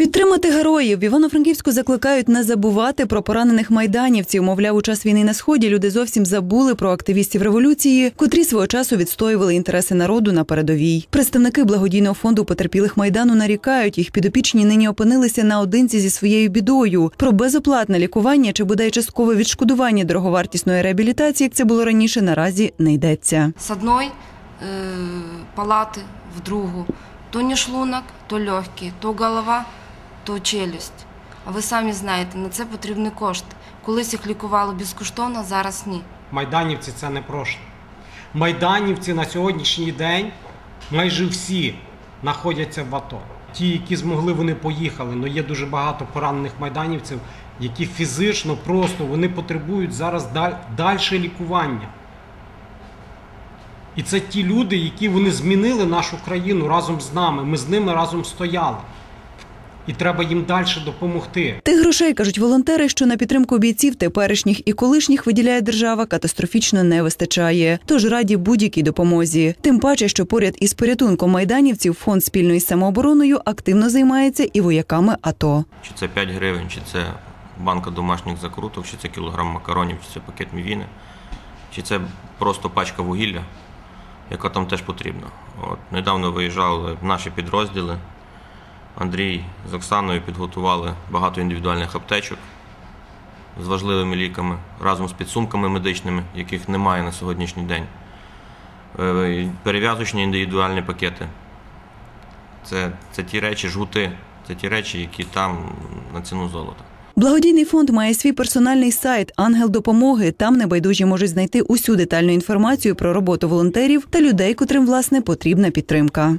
Підтримати героїв Івано-Франківську закликають не забувати про поранених майданівців. Мовляв, у час війни на сході люди зовсім забули про активістів революції, котрі свого часу відстоювали інтереси народу на передовій. Представники благодійного фонду потерпілих майдану нарікають, їх підопічні нині опинилися наодинці зі своєю бідою. Про безоплатне лікування чи бодай часткове відшкодування дороговартісної реабілітації, як це було раніше, наразі не йдеться. с одной э, палаты в другу. То не шлунок, то легкі, то голова, то челюсть. А ви самі знаєте, на це потрібні кошти. Колись їх лікували безкоштовно, зараз ні. Майданівці це не прошле. Майданівці на сьогоднішній день майже всі знаходяться в АТО. Ті, які змогли, вони поїхали. але є дуже багато поранених майданівців, які фізично просто вони потребують зараз далі лікування. І це ті люди, які вони змінили нашу країну разом з нами. Ми з ними разом стояли. І треба їм далі допомогти. Тих грошей кажуть волонтери, що на підтримку бійців теперішніх і колишніх виділяє держава, катастрофічно не вистачає. Тож раді будь-якій допомозі. Тим паче, що поряд із порятунком майданівців фонд спільної самообороною активно займається і вояками АТО. Чи це 5 гривень, чи це банка домашніх закруток, чи це кілограм макаронів, чи це пакет мівіни, чи це просто пачка вугілля, яка там теж потрібна. От, недавно виїжджали наші підрозділи. Андрій з Оксаною підготували багато індивідуальних аптечок з важливими ліками разом з підсумками медичними, яких немає на сьогоднішній день. Е, Перев'язочні індивідуальні пакети. Це, це ті речі, жгути, це ті речі, які там на ціну золота. Благодійний фонд має свій персональний сайт Ангел допомоги. Там небайдужі можуть знайти усю детальну інформацію про роботу волонтерів та людей, котрим власне потрібна підтримка.